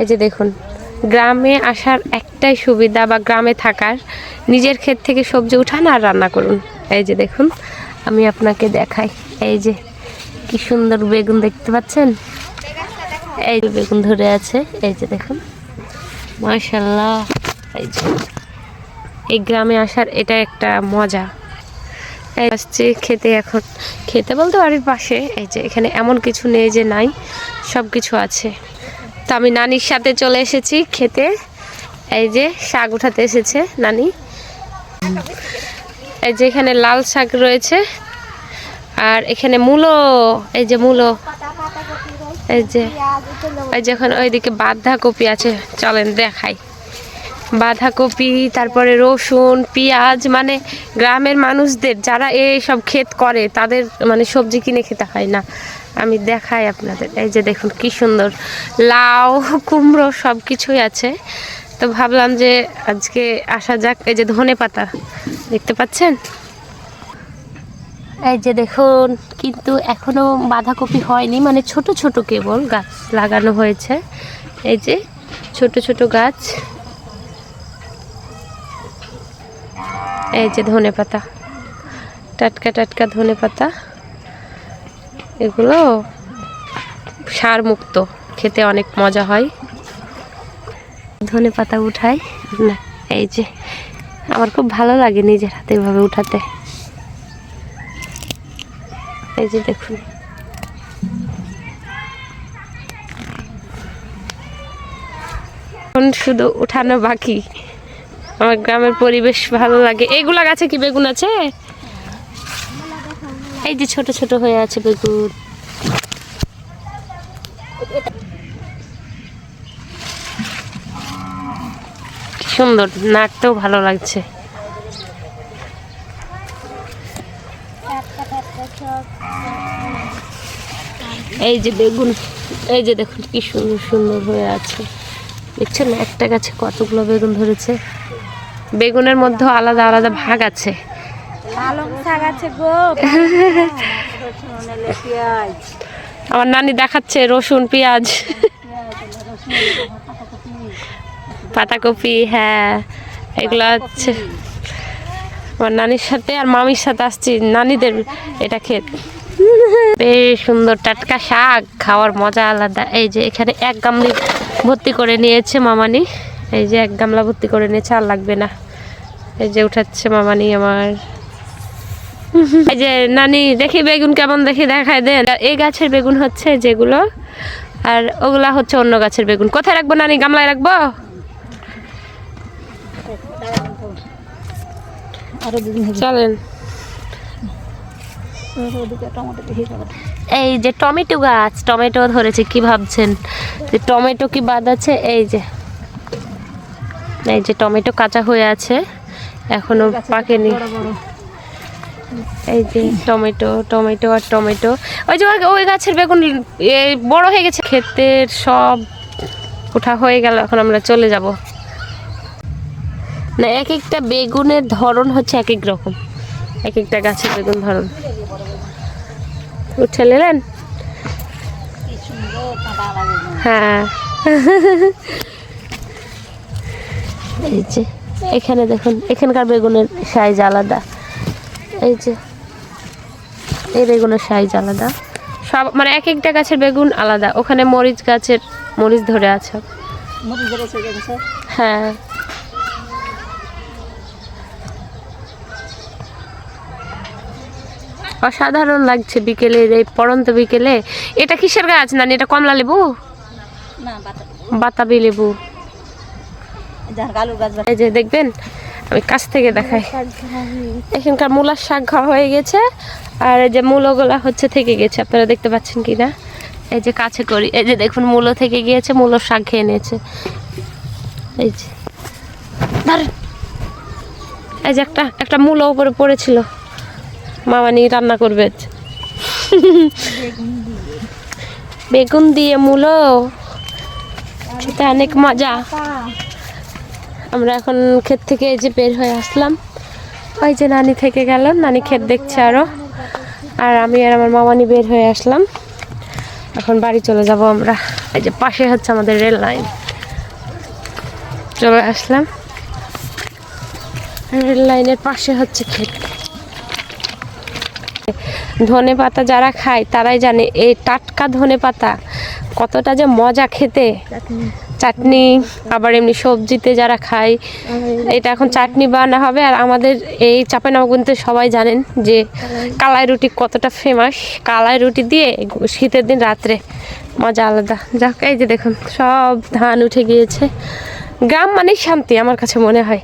এই যে দেখুন, গ্রামে আসার একটাই সুবিধা বা গ্রামে থাকার, নিজের ক্ষেত থেকে সবজি উঠান আর রান্না করুন। এই যে দেখুন, আমি আপনাকে দেখাই। এই যে কি সুন্দর বেগুন দেখতে পাচ্ছেন? এই যে বেগুন ধরে আছে। এই যে দেখুন মাশাল্লাহ এই যে, এই গ্রামে আসার এটা একটা মজা। এই আসছে খেতে এখন। খেতে বলতে বাড়ির পাশে। এই যে এখানে এমন কিছু নেই যে নাই সব কিছু আছে। তো আমি নানির সাথে চলে এসেছি খেতে। এই যে শাক উঠাতে এসেছে নানি। এই যে এখানে লাল শাক রয়েছে। আর এখানে মূলো, এই যে মূলো। এই যে এই যে এখন ওইদিকে বাঁধাকপি আছে। চলেন দেখাই। বাঁধাকপি, তারপরে রসুন, পেঁয়াজ মানে গ্রামের মানুষদের যারা এই সব ক্ষেত করে, তাদের মানে সবজি কিনে খেতে হয় না। আমি দেখাই আপনাদের। এই যে দেখুন কি সুন্দর লাউ, কুমড়ো সব কিছুই আছে। তো ভাবলাম যে আজকে আসা যাক। এই যে ধনে পাতা, দেখতে পাচ্ছেন? এই যে দেখুন, কিন্তু এখনও বাঁধাকপি হয়নি। মানে ছোট ছোট কেবল গাছ লাগানো হয়েছে। এই যে ছোট ছোট গাছ। এই যে ধনে পাতা, টাটকা টাটকা ধনে পাতা। এগুলো সার মুক্ত খেতে অনেক মজা হয়। ধনে পাতা উঠাই, না, এই যে, আমার খুব ভালো লাগে নিজের হাতে এভাবে উঠাতে। এই যে দেখুন। এখন শুধু উঠানো বাকি। আমার গ্রামের পরিবেশ ভালো লাগে। এইগুলা গাছে কি বেগুন আছে? এই যে ছোট ছোট হয়ে আছে বেগুন। সুন্দর, নাড়তেও ভালো লাগছে। এই যে বেগুন, এই যে দেখুন কি সুন্দর সুন্দর হয়ে আছে। দেখছেন, একটা গাছে কতগুলো বেগুন ধরেছে। বেগুনের মধ্যেও আলাদা আলাদা ভাগ আছে। আমার নানি দেখাচ্ছে রসুন, পেঁয়াজ। পাতাকপি হ্যাঁ এগুলো হচ্ছে আমার নানির সাথে আর মামির সাথে আসছি। নানিদের এটা ক্ষেত বেশ সুন্দর টাটকা শাক, খাওয়ার মজা আলাদা। এই যে এখানে এক গামলি ভর্তি করে নিয়েছে মামানি। এই যে এক গামলা ভর্তি করে নিয়েছে, আর লাগবে না। এই যে উঠাচ্ছে মামানি আমার এই যে নানি দেখি বেগুন কেমন দেখি দেখায় দেন। এই গাছের বেগুন হচ্ছে যেগুলো আর ওগুলা হচ্ছে অন্য গাছের বেগুন। কোথায় রাখব নানি? গামলায় রাখব? চলেন। টমেটো এই যে টমেটো গাছ টমেটো ধরেছে কি ভাবছেন? যে টমেটো কি বাদ আছে? এই যে। এই যে টমেটো কাঁচা হয়ে আছে এখনও পাকেনি। এই যে টমেটো টমেটো আর টমেটো। ওই যে ওই- গাছের বেগুন এ, বড় হয়ে গেছে। ক্ষেতের সব ওঠা হয়ে গেল এখন আমরা চলে যাব। না এক একটা বেগুনের ধরন হচ্ছে এক এক রকম। এক একটা গাছের বেগুন ধরন। উঠে নিলেন? হ্যাঁ। এই যে এখানে দেখুন এখানকার বেগুনের সাইজ আলাদা। এই যে এই বেগুনের সাইজ আলাদা। সব মানে এক একটা গাছের বেগুন আলাদা। ওখানে মরিচ গাছের মরিচ ধরে আছে। হ্যাঁ। অসাধারণ লাগছে বিকেলের এই পড়ন্ত বিকেলে। এটা কিসের গাছ নানি? এটা কমলা লেবু? না বাতাবি। লেবু। এই যে দেখবেন? আমি কাছ থেকে দেখাই। এখানকার মূলার শাক খাওয়া হয়ে গেছে, আর এই যে মূলগুলা হচ্ছে থেকে গেছে। আপনারা দেখতে পাচ্ছেন কি না এই যে কাছে করি, এই যে দেখুন মূলো থেকে গিয়েছে মূলোর শাক খেয়ে নিয়েছে। এই যে। এই যে একটা একটা মূলো উপরে পড়েছিল। মামা নিয়ে রান্না করবে। বেগুন দিয়ে মূলো খেতে অনেক মজা। আমরা এখন ক্ষেত থেকে এই যে বের হয়ে আসলাম। ওই যে নানি থেকে গেল, নানি ক্ষেত দেখছে আরও। আর আমি আর আমার মামানি বের হয়ে আসলাম। এখন বাড়ি চলে যাব আমরা। এই যে পাশে হচ্ছে আমাদের রেল লাইন। চলে আসলাম। রেল লাইনের পাশে হচ্ছে ক্ষেত। ধনে পাতা যারা খায়, তারাই জানে এই টাটকা ধনে পাতা কতটা যে মজা খেতে। চাটনি, আবার এমনি সবজিতে যারা খায়, এটা এখন চাটনি বানা হবে। আর আমাদের এই চাপানগঞ্জে সবাই জানেন যে কালাই রুটি কতটা ফেমাস কালাই রুটি দিয়ে শীতের দিন রাত্রে মজা আলাদা। যাক, এই যে দেখুন, সব ধান উঠে গিয়েছে। গ্রাম মানেই শান্তি, আমার কাছে মনে হয়।